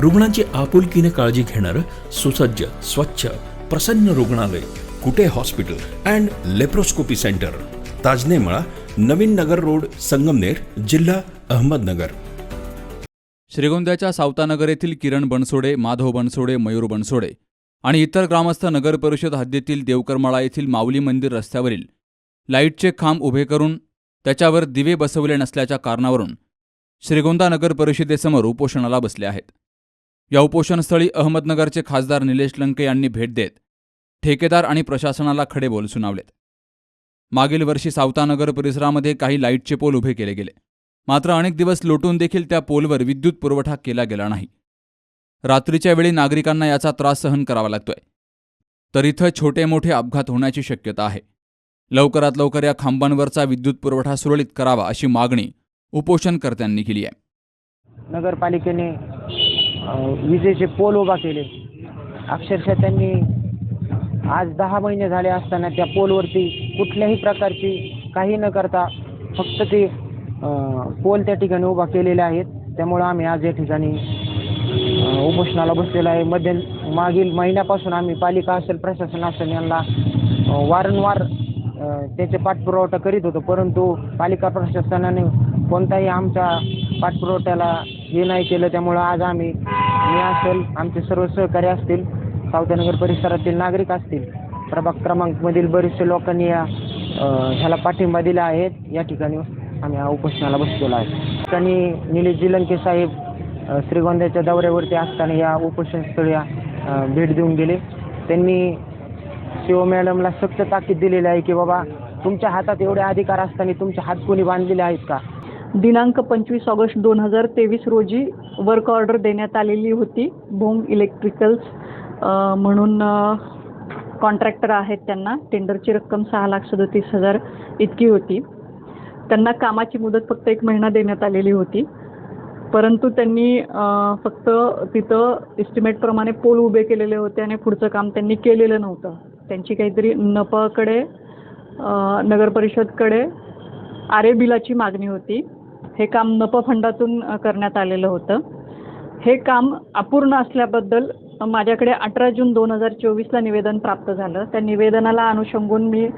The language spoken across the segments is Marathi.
रुग्णांची आपुलकीने काळजी घेणारं सुसज्ज स्वच्छ प्रसन्न रुग्णालय Kute hospital and laparoscopy centre. Tajnemala Navin Nagar road Sangamner जिल्हा अहमदनगर. श्रीगोंद्याच्या सावतानगर येथील किरण बनसोडे माधव बनसोडे मयूर बनसोडे आणि इतर ग्रामस्थ नगर परिषद हद्दीतील देवकरमाळा येथील माऊली मंदिर रस्त्यावरील लाईटचे खांब उभे करून त्याच्यावर दिवे बसवले नसल्याच्या कारणावरून श्रीगोंदा नगर परिषदेसमोर उपोषणाला बसले आहेत. या उपोषणस्थळी अहमदनगरचे खासदार निलेश लंके यांनी भेट देत ठेकेदार आणि प्रशासनाला खडे बोल सुनावलेत. मागील वर्षी सावतानगर परिसरामध्ये काही लाईटचे पोल उभे केले गेले. मात्र अनेक दिवस लोटून देखील त्या पोलवर विद्युत पुरवठा केला गेला नाही. रात्रीच्या वेळी नागरिकांना याचा त्रास सहन करावा लागतोय. तर इथं छोटे मोठे अपघात होण्याची शक्यता आहे. लवकरात लवकर या खांबांवरचा विद्युत पुरवठा सुरळीत करावा अशी मागणी उपोषणकर्त्यांनी केली आहे. नगरपालिकेने विजेचे पोल उभा केले. अक्षरशः त्यांनी आज दहा महिने झाले असताना त्या पोलवरती कुठल्याही प्रकारची काही न करता फक्त ते पोल त्या ठिकाणी उभा केलेले आहेत. त्यामुळं आम्ही आज या ठिकाणी उपोषणाला बसलेलो आहे. मध्य मागील महिन्यापासून आम्ही पालिका असेल प्रशासन असेल यांना वारंवार त्याचे पाठपुरवठा करीत होतो. परंतु पालिका प्रशासनाने कोणताही आमच्या पाठपुरवठ्याला हे नाही केलं त्यामुळं आज आम्ही मी असेल आमचे सर्व सहकारी असतील सावतानगर परिसरातील नागरिक असतील प्रभाग क्रमांकमधील बरेचसे लोकांनी या ह्याला पाठिंबा दिला आहे. या ठिकाणी आम्ही उपोषणाला बसलेलो आहे. त्यांनी निलेश जिलंके साहेब श्रीगोंद्याच्या दौऱ्यावरती असताना या उपोषणस्थळी भेट देऊन गेले. त्यांनी शिव मॅडमला सक्त ताकीद दिलेली आहे की बाबा तुमच्या हातात एवढे अधिकार असताना तुमचे हात कोणी बांधलेले आहेत का? दिनांक पंचवीस ऑगस्ट दोन हजार तेवीस रोजी वर्क ऑर्डर देण्यात आलेली होती. भोंग इलेक्ट्रिकल्स म्हणून कॉन्ट्रॅक्टर आहेत त्यांना. टेंडरची रक्कम सहा लाख सदतीस हजार इतकी होती. त्यांना कामाची मुदत फक्त एक महिना देण्यात आलेली होती. परंतु त्यांनी फक्त तिथं इस्टिमेटप्रमाणे पोल उभे केलेले होते आणि पुढचं काम त्यांनी केलेलं नव्हतं. त्यांची काहीतरी नपाकडे नगरपरिषदकडे नगर परिषदकडे आरे बिलाची मागणी होती. हे काम नप फंडातून करण्यात आलेलं होतं. हे काम अपूर्ण असल्याबद्दल माझ्याकडे अठरा जून दोन हजार चोवीसला निवेदन प्राप्त झालं. त्या निवेदनाला अनुषंगून मी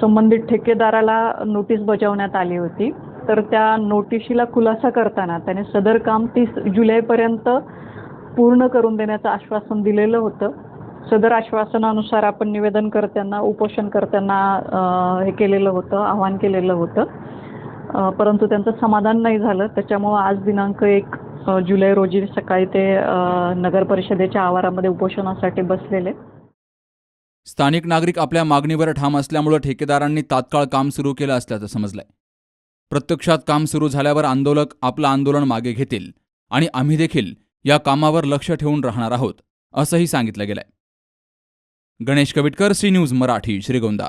संबंधित ठेकेदाराला नोटीस बजावण्यात आली होती. तर त्या नोटिशीला खुलासा करताना त्याने सदर काम तीस जुलैपर्यंत पूर्ण करून देण्याचं आश्वासन दिलेलं होतं. सदर आश्वासनानुसार आपण निवेदनकर्त्यांना उपोषणकर्त्यांना हे केलेलं होतं आवाहन केलेलं होतं. परंतु त्यांचं समाधान नाही झालं. त्याच्यामुळं आज दिनांक एक जुलै रोजी सकाळी ते नगर परिषदेच्या आवारामध्ये उपोषणासाठी बसलेले. स्थानिक नागरिक आपल्या मागणीवर ठाम असल्यामुळे ठेकेदारांनी तात्काळ काम सुरू केलं असल्याचं समजलंय. प्रत्यक्षात काम सुरू झाल्यावर आंदोलक आपलं आंदोलन मागे घेतील आणि आम्ही देखील या कामावर लक्ष ठेवून राहणार आहोत असंही सांगितलं गेलंय. Ganesh Kavitkar C news Marathi Shrigonda.